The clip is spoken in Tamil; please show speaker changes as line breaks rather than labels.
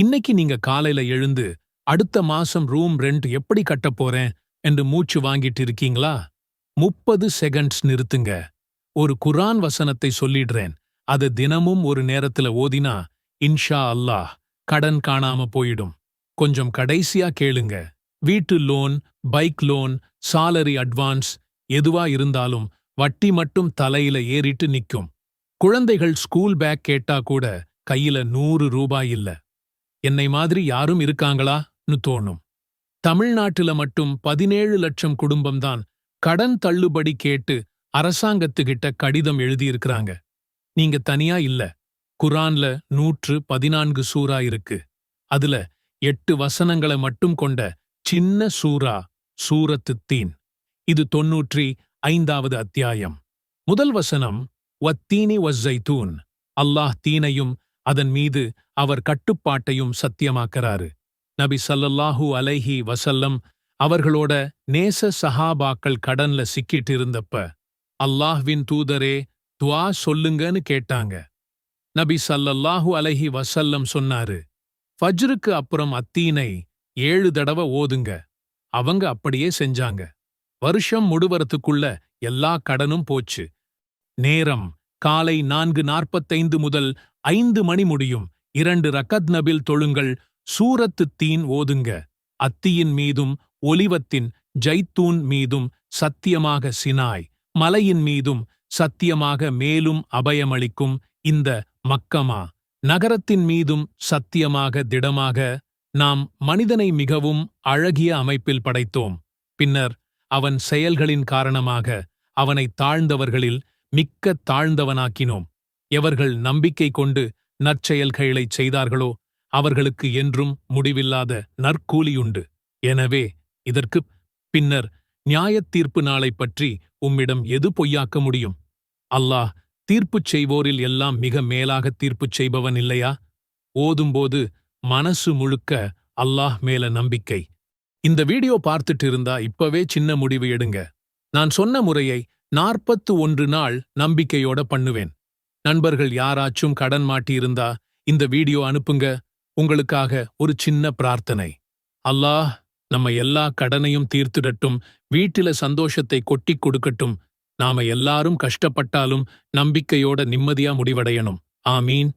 இன்னைக்கு நீங்க காலையில எழுந்து அடுத்த மாசம் ரூம் ரெண்ட் எப்படி கட்டப் போறேன் என்று மூச்சு வாங்கிட்டு இருக்கீங்களா? முப்பது செகண்ட்ஸ் நிறுத்துங்க. ஒரு குரான் வசனத்தை சொல்லிடுறேன். அது தினமும் ஒரு நேரத்துல ஓதினா இன்ஷா அல்லாஹ் கடன் காணாம போயிடும். கொஞ்சம் கடைசியா கேளுங்க. வீட்டு loan bike loan salary advance எதுவா இருந்தாலும் வட்டி மட்டும் தலையில ஏறிட்டு நிக்கும். குழந்தைகள் ஸ்கூல் பேக் கேட்டா கூட கையில நூறு ரூபாய் இல்ல. என்னை மாதிரி யாரும் இருக்காங்களான்னு தோணும். தமிழ்நாட்டுல மட்டும் பதினேழு லட்சம் குடும்பம்தான் கடன் தள்ளுபடி கேட்டு அரசாங்கத்துக்கிட்ட கடிதம் எழுதியிருக்கிறாங்க. நீங்க தனியா இல்ல. குரான்ல நூற்று பதினான்கு சூறா இருக்கு. அதுல எட்டு வசனங்களை மட்டும் கொண்ட சின்ன சூரா சூரத்து தீன். இது தொன்னூற்றி ஐந்தாவது அத்தியாயம். முதல் வசனம் வத்தீனி தூன் அல்லாஹ் தீனையும் அதன் மீது அவர் கட்டுப்பாட்டையும் சத்தியமாக்கிறாரு. நபி சல்லல்லாஹு அலைஹி வசல்லம் அவர்களோட நேச சஹாபாக்கள் கடன்ல சிக்கிட்டு இருந்தப்ப அல்லாஹ்வின் தூதரே துவா சொல்லுங்கன்னு கேட்டாங்க. நபி சல்லல்லாஹு அலைஹி வசல்லம் சொன்னாரு ஃபஜ்ருக்கு அப்புறம் அத்தீனை ஏழு தடவை ஓதுங்க. அவங்க அப்படியே செஞ்சாங்க. வருஷம் முடுவரத்துக்குள்ள எல்லா கடனும் போச்சு. நேரம் காலை நான்கு நாற்பத்தைந்து முதல் ஐந்து மணி முடியும். இரண்டு ரக்கத் நபில் தொழுங்கள். சூரத்து தீன் ஓதுங்க. அத்தியின் மீதும் ஒலிவத்தின் ஜைத்தூன் மீதும் சத்தியமாக சினாய். மலையின் மீதும் சத்தியமாக மேலும் அபயமளிக்கும் இந்த மக்கமா? நகரத்தின் மீதும் சத்தியமாக திடமாக நாம் மனிதனை மிகவும் அழகிய அமைப்பில் படைத்தோம். பின்னர் அவன் செயல்களின் காரணமாக அவனை தாழ்ந்தவர்களில் மிக்க தாழ்ந்தவனாக்கினோம். எவர்கள் நம்பிக்கை கொண்டு நற்செயல்களைச் செய்தார்களோ அவர்களுக்கு என்றும் முடிவில்லாத நற்கூலியுண்டு. எனவே இதற்குப் பின்னர் நியாயத் தீர்ப்பு நாளைப் பற்றி உம்மிடம் எது பொய்யாக்க முடியும்? அல்லாஹ் தீர்ப்புச் செய்வோரில் எல்லாம் மிக மேலாக தீர்ப்புச் செய்பவன் இல்லையா? ஓதும்போது மனசு முழுக்க அல்லாஹ் மேல நம்பிக்கை. இந்த வீடியோ பார்த்துட்டு இருந்தா இப்பவே சின்ன முடிவு எடுங்க. நான் சொன்ன முறையை நாற்பத்து ஒன்று நாள் நம்பிக்கையோட பண்ணுவேன். நண்பர்கள் யாராச்சும் கடன் மாட்டியிருந்தா இந்த வீடியோ அனுப்புங்க. உங்களுக்காக ஒரு சின்ன பிரார்த்தனை. அல்லாஹ் நம்ம எல்லா கடனையும் தீர்த்திடட்டும் வீட்டில சந்தோஷத்தை கொட்டிக் கொடுக்கட்டும். நாம எல்லாரும் கஷ்டப்பட்டாலும் நம்பிக்கையோட நிம்மதியா முடிவடையணும். ஆமீன்.